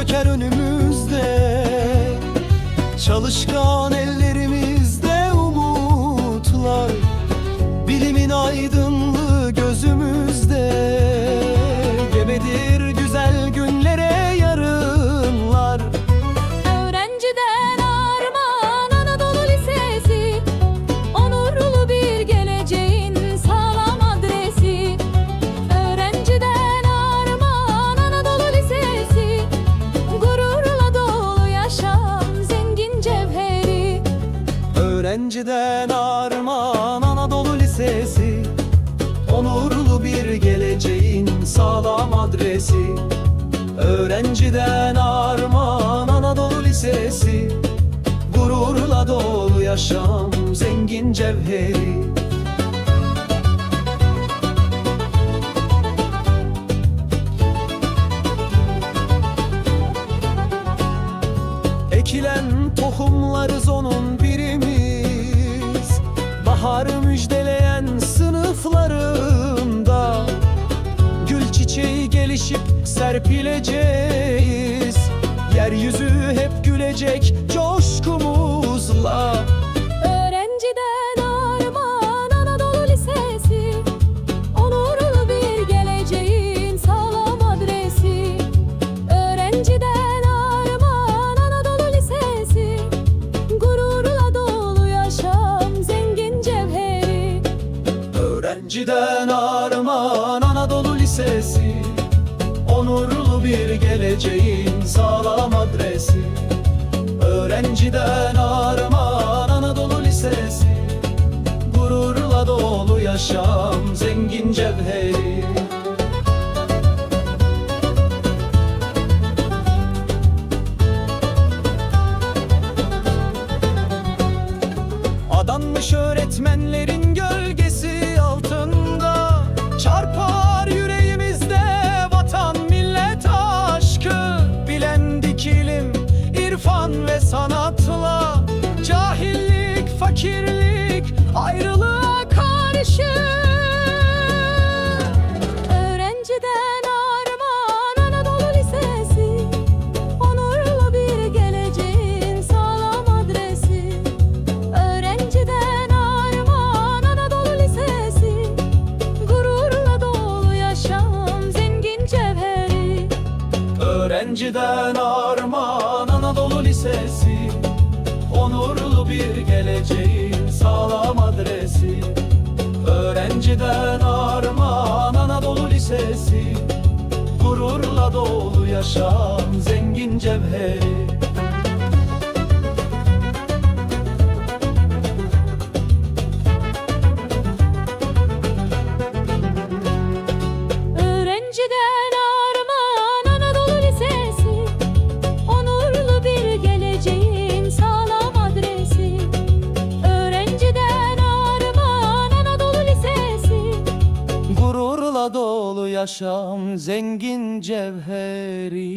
çöker önümüzde. Çalışkan ellerimizde umutlar Bilimin aydınlığı gözümüzde. Gebedir Öğrenciden armağan Anadolu Lisesi. Onurlu bir geleceğin sağlam adresi. Öğrenciden armağan Anadolu Lisesi. Gururla dolu yaşam zengin cevheri. Ekilen tohumlarız onun birimiz Baharı müjdeleyen sınıflarında Gül çiçeği gelişip serpileceğiz. Yeryüzü hep gülecek coşkumuzla Öğrenciden armağan Anadolu Lisesi Onurlu bir geleceğin sağlam adresi. Öğrenciden armağan Anadolu Lisesi Gururla dolu yaşam zengin cevheri. Adanmış Öğrenciden armağan Anadolu Lisesi. Onurlu bir geleceğin sağlam adresi. Öğrenciden armağan Anadolu Lisesi. Gururla dolu yaşam zengin cevheri Gururla dolu yaşam zengin cevheri